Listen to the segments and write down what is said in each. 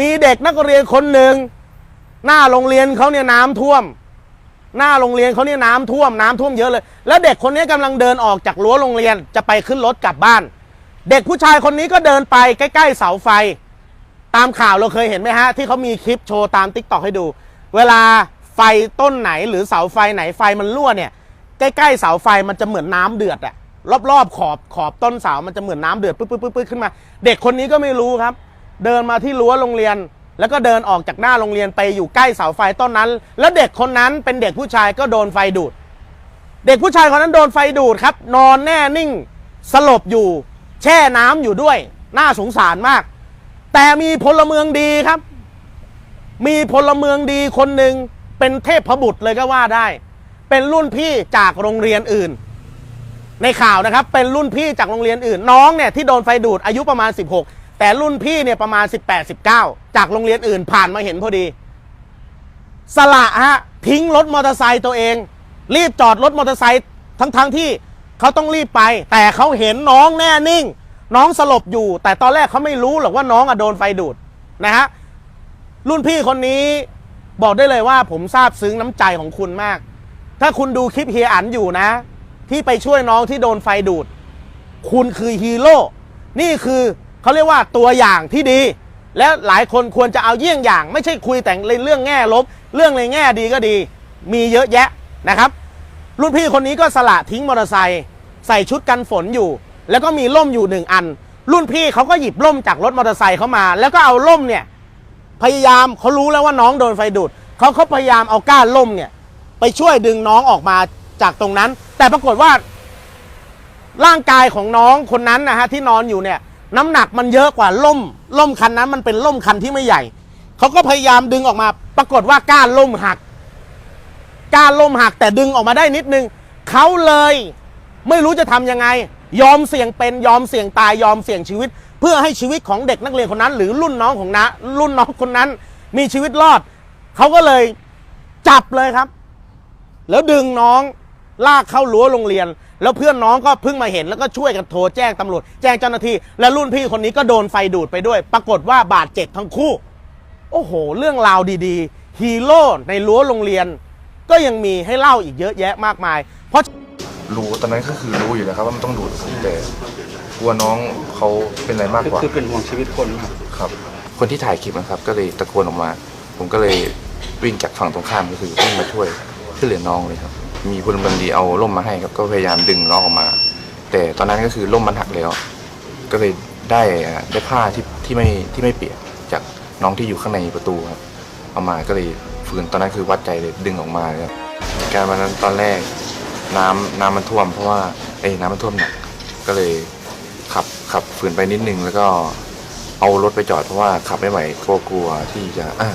มีเด็กนักเรียนคนหนึ่งหน้าโรงเรียนเขาเนี่ยน้ำท่วม หน้าโรงเรียนเขาเนี่ยน้ำท่วมน้ำท่วมเยอะเลย แล้วเด็กคนนี้กำลังเดินออกจากรั้วโรงเรียนจะไปขึ้นรถกลับบ้าน เด็กผู้ชายคนนี้ก็เดินไปใกล้ ๆ เสาไฟ ตามข่าวเราเคยเห็นไหมฮะ ที่เขามีคลิปโชว์ตามติ๊กต็อกให้ดู เวลาไฟต้นไหนหรือเสาไฟไหนไฟมันรั่วเนี่ย ใกล้ๆเสาไฟมันจะเหมือนน้ำเดือดอะรอบๆขอบขอบต้นเสามันจะเหมือนน้ำเดือดปึ๊บปึ๊บปึ๊บปึ๊บขึ้นมา เด็กคนนี้ก็ไม่รู้ครับ เดินมาที่รั้วโรงเรียน แล้วก็เดินออกจากหน้าโรงเรียนไปอยู่ใกล้เสาไฟต้นนั้น แล้วเด็กคนนั้นเป็นเด็กผู้ชายก็โดนไฟดูด เด็กผู้ชายคนนั้นโดนไฟดูดครับ นอนแน่นิ่ง สลบอยู่ แช่น้ำอยู่ด้วย น่าสงสารมาก แต่มีพลเมืองดีครับ มีพลเมืองดีคนหนึ่งเป็นเทพบุตรเลยก็ว่าได้ เป็นรุ่นพี่จากโรงเรียนอื่น ในข่าวนะครับ เป็นรุ่นพี่จากโรงเรียนอื่น น้องเนี่ยที่โดนไฟดูดอายุประมาณ 16 แต่รุ่นพี่เนี่ยประมาณ 18 19 จากโรงเรียนอื่นผ่านมาเห็นพอดี สละฮะทิ้งรถมอเตอร์ไซค์ตัวเอง รีบจอดรถมอเตอร์ไซค์ทั้งทั้งที่เขาต้องรีบไป แต่เขาเห็นน้องแน่นิ่ง น้องสลบอยู่ แต่ตอนแรกเขาไม่รู้หรอกว่าน้องอะโดนไฟดูดนะฮะรุ่นพี่คนนี้บอกได้เลยว่าผมซาบซึ้งน้ำใจของคุณมาก ถ้าคุณดูคลิปเฮียอันอยู่นะ ที่ไปช่วยน้องที่โดนไฟดูด คุณคือฮีโร่นี่คือ เขาเรียกว่าตัวอย่างที่ดี และหลายคนควรจะเอาเยี่ยงอย่าง ไม่ใช่คุยแต่เรื่องแง่ลบ เรื่องในแง่ดีก็ดี มีเยอะแยะนะครับ รุ่นพี่คนนี้ก็สละทิ้งมอเตอร์ไซค์ใส่ชุดกันฝนอยู่ แล้วก็มีร่มอยู่หนึ่งอัน รุ่นพี่เขาก็หยิบร่มจากรถมอเตอร์ไซค์เขามา แล้วก็เอาร่มเนี่ยพยายามเขารู้แล้วว่าน้องโดนไฟดูดเขาเขาพยายามเอาก้านล่มเนี่ย ไปช่วยดึงน้องออกมาจากตรงนั้น แต่ปรากฏว่า ร่างกายของน้องคนนั้นนะฮะที่นอนอยู่เนี่ย น้ำหนักมันเยอะกว่าล่มล่มคันนั้นมันเป็นล่มคันที่ไม่ใหญ่ เขาก็พยายามดึงออกมา ปรากฏว่าก้านล่มหัก ก้านล่มหักแต่ดึงออกมาได้นิดนึง เขาเลย ไม่รู้จะทำยังไง ยอมเสี่ยงเป็นยอมเสี่ยงตายยอมเสี่ยงชีวิต เพื่อให้ชีวิตของเด็กนักเรียนคนนั้น หรือรุ่นน้องของนะรุ่นน้องคนนั้น มีชีวิตรอด เขาก็เลยจับเลยครับ แล้วดึงน้อง ลากเข้ารั้วโรงเรียน แล้วเพื่อนน้องก็เพิ่งมาเห็นแล้วก็ช่วยกันโทรแจ้งตำรวจแจ้งเจ้าหน้าที่ และรุ่นพี่คนนี้ก็โดนไฟดูดไปด้วย ปรากฏว่าบาดเจ็บทั้งคู่ โอ้โห เรื่องราวดีๆ ฮีโร่ในรั้วโรงเรียน ก็ยังมีให้เล่าอีกเยอะแยะมากมาย เพราะรู้ตอนนั้นก็คือรู้อยู่แล้วครับว่ามันต้องดูดแต่กลัวน้องเขาเป็นอะไรมากกว่าคือเป็นห่วงชีวิตคนครับครับ คนที่ถ่ายคลิปนะครับ ก็เลยตะโกนออกมา ผมก็เลยวิ่งจากฝั่งตรงข้ามก็คือวิ่งมาช่วยช่วยเหลือน้องเลยครับ มีพลเมืองดีเอาร่มมาให้ครับ ก็พยายามดึงน้องออกมา แต่ตอนนั้นก็คือร่มมันหักแล้ว ก็เลยได้ได้ผ้าที่ที่ไม่ที่ไม่เปียกจากน้องที่อยู่ข้างในประตูครับเอามาก็เลยฝืนตอนนั้นคือวัดใจเลยดึงออกมาเลยครับการวันนั้นตอนแรกน้ำน้ำมันท่วม เพราะว่าเอ้น้ำมันท่วมหนักก็เลยขับขับฝืนไปนิดนึงแล้วก็เอารถไปจอดเพราะว่าขับไม่ไหวกลัวกลัวที่จะอ่า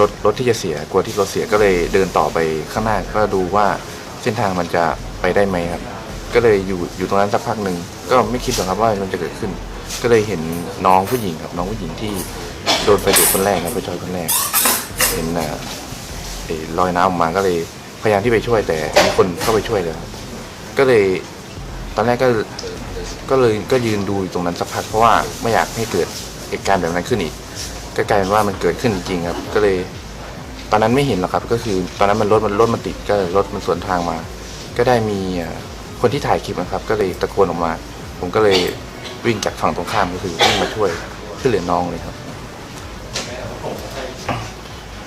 รถรถที่จะเสียกลัวที่รถเสียก็เลยเดินต่อไปข้างหน้าก็ดูว่าเส้นทางมันจะไปได้ไหมครับ ก็เลยอยู่อยู่ตรงนั้นสักพักหนึ่งก็ไม่คิดหรอกครับว่ามันจะเกิดขึ้น ก็เลยเห็นน้องผู้หญิงครับ น้องผู้หญิงที่โดนไฟดูดคนแรกครับไปจอยคนแรก เห็นอ่าเอ่อลอยน้ำออกมาก็เลยพยายามที่ไปช่วยแต่มีคนเข้าไปช่วยเลยครับก็เลยตอนแรกก็ก็เลยก็ยืนดูอยู่ตรงนั้นสักพักเพราะว่าไม่อยากให้เกิดเหตุการณ์แบบนั้นขึ้นอีก ก็กลายเป็นว่ามันเกิดขึ้นจริงครับ ก็เลย ตอนนั้นไม่เห็นหรอกครับ ก็คือตอนนั้นมันรถมันรถมันติดก็รถมันสวนทางมา ก็ได้มีคนที่ถ่ายคลิปนะครับ ก็เลยตะโกนออกมา ผมก็เลยวิ่งจากฝั่งตรงข้ามก็คือวิ่งมาช่วยช่วยเหลือน้องเลยครับ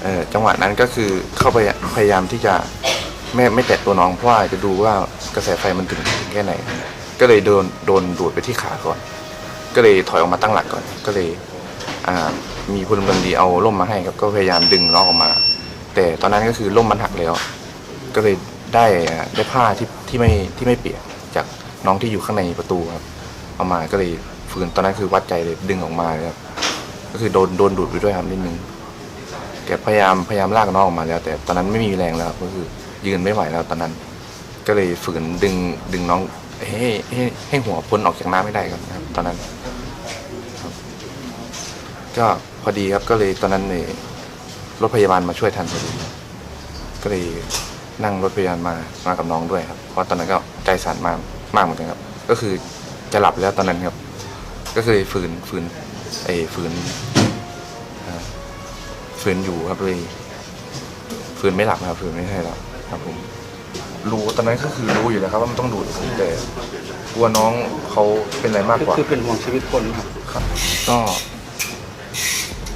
เออจังหวะนั้นก็คือเข้าไปพยายามที่จะไม่ไม่แตะตัวน้องเพราะว่าจะดูว่ากระแสไฟมันถึงถึงแค่ไหน ก็เลยโดนโดนดูดไปที่ขาก่อน ก็เลยถอยออกมาตั้งหลักก่อน ก็เลยอ่า มีพลเมืองดีเอาร่มมาให้ครับก็พยายามดึงน้องออกมา แต่ตอนนั้นก็คือร่มมันหักแล้ว ก็เลยได้ได้ผ้าที่ที่ไม่ที่ไม่เปียกจากน้องที่อยู่ข้างในประตูครับเอามาก็เลยฝืนตอนนั้นคือวัดใจเลยดึงออกมาเลยครับก็คือโดนโดนดูดไปด้วยครับนิดนึงแกพยายามพยายามลากน้องออกมาแล้ว แต่ตอนนั้นไม่มีแรงแล้วครับก็คือยืนไม่ไหวแล้วตอนนั้น ก็เลยฝืนดึงดึงน้องให้ให้ให้หัวพ้นออกจากน้ำไม่ได้ครับตอนนั้นก็ พอดีครับก็เลยตอนนั้นเนี่ยรถพยาบาลมาช่วยทันพอดีก็เลยนั่งรถพยาบาลมามากับน้องด้วยครับ เพราะตอนนั้นก็ใจสั่นมากมากเหมือนกันครับ ก็คือจะหลับแล้วตอนนั้นครับ ก็คือฝืนฝืนไอ้ฝืนอ่าฝืนอยู่ครับเลยฝืนไม่หลับครับฝืนไม่ให้หลับครับผมรู้ตอนนั้นก็คือรู้อยู่แล้วครับว่ามันต้องดูดแต่กลัวน้องเขาเป็นอะไรมากกว่าคือเป็นห่วงชีวิตคนครับครับก็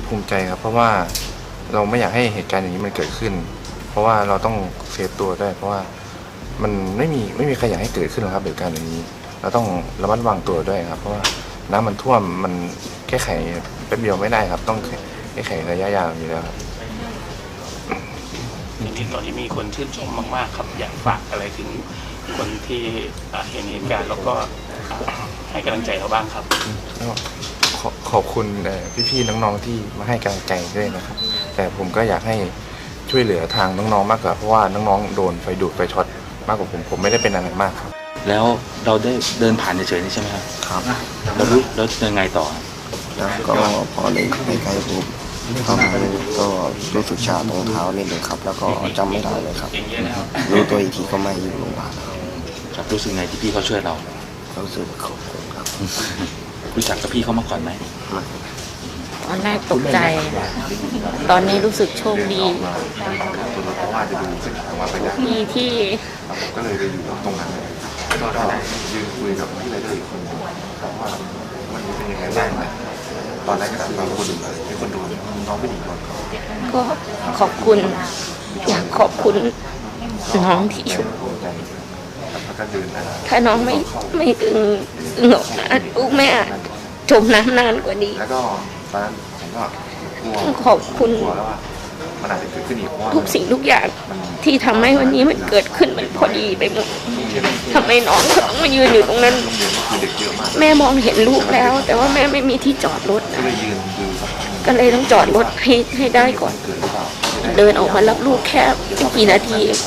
ภูมิใจครับ เพราะว่าเราไม่อยากให้เหตุการณ์อย่างนี้มันเกิดขึ้น เพราะว่าเราต้องเซฟตัวด้วยเพราะว่ามันไม่มีไม่มีใครอยากให้เกิดขึ้นหรอกครับเหตุการณ์อย่างนี้ เราต้องระมัดระวังตัวด้วยครับ เพราะว่าน้ำมันท่วมมันแก้ไขแป๊บเดียวไม่ได้ครับ ต้องแก้ไขระยะยาวอยู่แล้วครับจริงๆตอนนี้มีคนชื่นชมมากๆ ครับ อยากฝากอะไรถึงคนที่เห็นเหตุการณ์แล้วก็ให้กำลังใจเราบ้างครับ ขอขอบคุณเอ่อพี่ๆน้องๆที่มาให้กำลังใจด้วยนะครับ แต่ผมก็อยากให้ช่วยเหลือทางน้องๆมากกว่าเพราะว่าน้องๆโดนไฟดูดไฟช็อตมากกว่าผมผมไม่ได้เป็นอะไรมากครับ แล้วเราได้เดินผ่านเฉยๆนี่ใช่ไหมครับครับเรารู้แล้วยังไงต่อแล้วก็พอเลยไปไกลปุ๊บก็ก็รู้สึกชาตรงเท้านิดหนึ่งครับ แล้วก็จำไม่ได้เลยครับรู้ตัวอีกทีก็ไม่อยู่โรงพยาบาลแล้วครับรู้สึกไงที่พี่เขาช่วยเรารู้สึกขอบคุณครับ รู้จักกับพี่เขามาก่อนไหมตอนแรกตกใจ ตอนนี้รู้สึกโชคดีที่ที่ก็เลยไปอยู่ตรงนั้นก็ได้ยืนคุยกับพี่ไรเดอร์อีกคนหนึ่งครับว่ามันเป็นยังไงบ้างตอนแรกก็บางคนมีคนดูน้องไม่ดีก่อนก็ขอบคุณ อยากขอบคุณน้องที่ช่วยภูมิใจแล้วก็เดินหน้าถ้าน้องไม่ไม่ดึง ดึงออกมาลูกแม่อาจจมน้ำนานกว่านี้ แล้วก็ตอนนั้นผมก็กลัวต้องขอบคุณ กลัวแล้วว่ามันอาจจะเกิดขึ้นอีกเพราะว่าทุกสิ่งทุกอย่างที่ทำให้วันนี้มันเกิดขึ้นมันพอดีไปหมดทำไมน้องเขาต้องมายืนอยู่ตรงนั้นคือเด็กเยอะมากแม่มองเห็นลูกแล้ว แต่ว่าแม่ไม่มีที่จอดรถนะก็เลยยืนดูสักพักหนึ่งก็เลยต้องจอดรถให้ให้ได้ก่อนเกิดหรือเปล่าเดินออกมารับลูกแค่ไม่กี่นาทีเอง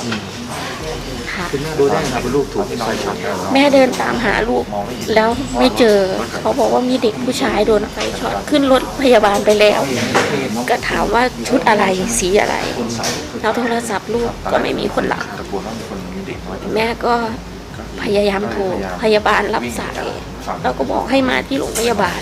รู้ได้ไงครับลูกถูกไฟช็อตแม่เดินตามหาลูกแล้วไม่เจอ เขาบอกว่ามีเด็กผู้ชายโดนไฟช็อตขึ้นรถพยาบาลไปแล้ว ก็ถามว่าชุดอะไรสีอะไร แล้วโทรศัพท์ลูกก็ไม่มีคนรับแม่ก็พยายามโทรพยาบาลรับสายแล้วก็บอกให้มาที่โรงพยาบาล